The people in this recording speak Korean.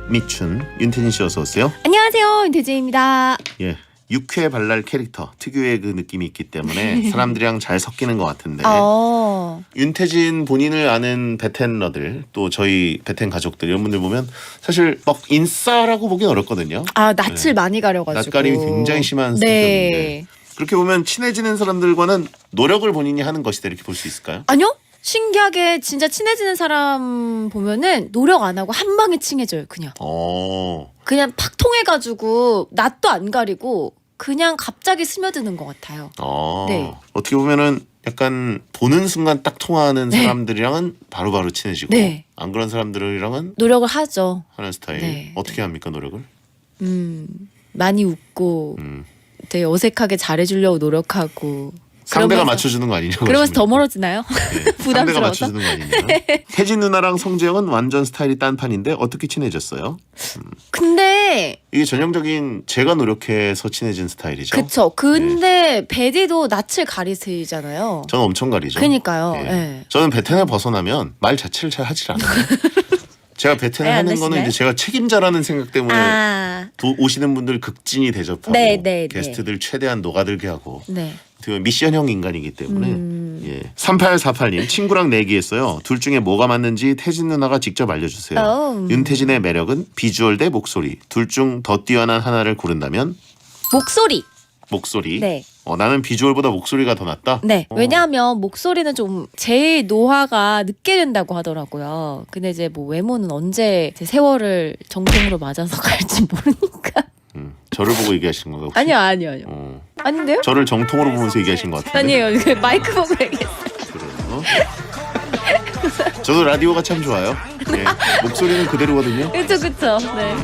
깝미춘 윤태진 씨 어서 오세요. 안녕하세요, 윤태진입니다. 예. 육회 발랄 캐릭터 특유의 그 느낌이 있기 때문에 사람들이랑 잘 섞이는 것 같은데 어, 윤태진 본인을 아는 베텐러들 또 저희 베텐 가족들 이런 분들 보면 사실 막 인싸라고 보긴 어렵거든요. 아 낯을 많이 가려가지고 낯가림이 굉장히 심한 네. 그렇게 보면 친해지는 사람들과는 노력을 본인이 하는 것이다 이렇게 볼 수 있을까요? 아니요. 신기하게 진짜 친해지는 사람 보면은 노력 안 하고 한 방에 친해져요. 그냥 어. 그냥 팍 통해가지고 낯도 안 가리고 그냥 갑자기 스며드는 것 같아요. 어. 네. 어떻게 보면은 약간 보는 순간 딱 통하는 네. 사람들이랑은 바로바로 친해지고 네. 안 그런 사람들이랑은 노력을 하죠. 하는 스타일. 네, 어떻게 합니까 노력을? 음 많이 웃고 음. 되게 어색하게 잘해주려고 노력하고. 상대가 그러면서- 맞춰주는 거 아니냐고. 그러면서 더. 멀어지나요? 네. 상대가 부담스러워서? 맞춰주는 거 아니냐. 혜진 누나랑 성재형은 완전 스타일이 딴판인데 어떻게 친해졌어요? 근데 이게 전형적인 제가 노력해서 친해진 스타일이죠. 그쵸. 근데 베디도 낯을 가리시잖아요. 저는 엄청 가리죠. 그니까요. 예. 예. 저는 베텐을 벗어나면 말 자체를 잘 하질 않아요. 제가 베텐을 네, 안 하는 거는 하시나요? 이제 제가 책임자라는 생각 때문에 아, 도- 오시는 분들 극진히 대접하고 네, 네, 네. 게스트들 최대한 녹아들게 하고 네. 어떻게 보면 미션형 인간이기 때문에 음. 예. 3848님 친구랑 내기했어요. 둘 중에 뭐가 맞는지 태진 누나가 직접 알려주세요. 어. 윤태진의 매력은 비주얼 대 목소리. 둘 중 더 뛰어난 하나를 고른다면 목소리. 목소리. 네. 어, 나는 비주얼보다 목소리가 더 낫다. 네. 어. 왜냐하면 목소리는 좀 제일 노화가 늦게 된다고 하더라고요. 근데 이제 뭐 외모는 언제 이제 세월을 정통으로 맞아서 갈지 모르니까. 음, 저를 보고 얘기하시는 건가요? 혹시? 아니요, 아니요, 아니요. 어, 아닌데요? 저를 정통으로 보면서 얘기하신 것 같은데. 아니에요. 그 마이크 보고 얘기했어요. 그래요. 저도 라디오가 참 좋아요. 예, 목소리는 그대로거든요. 그쵸, 그쵸. 네.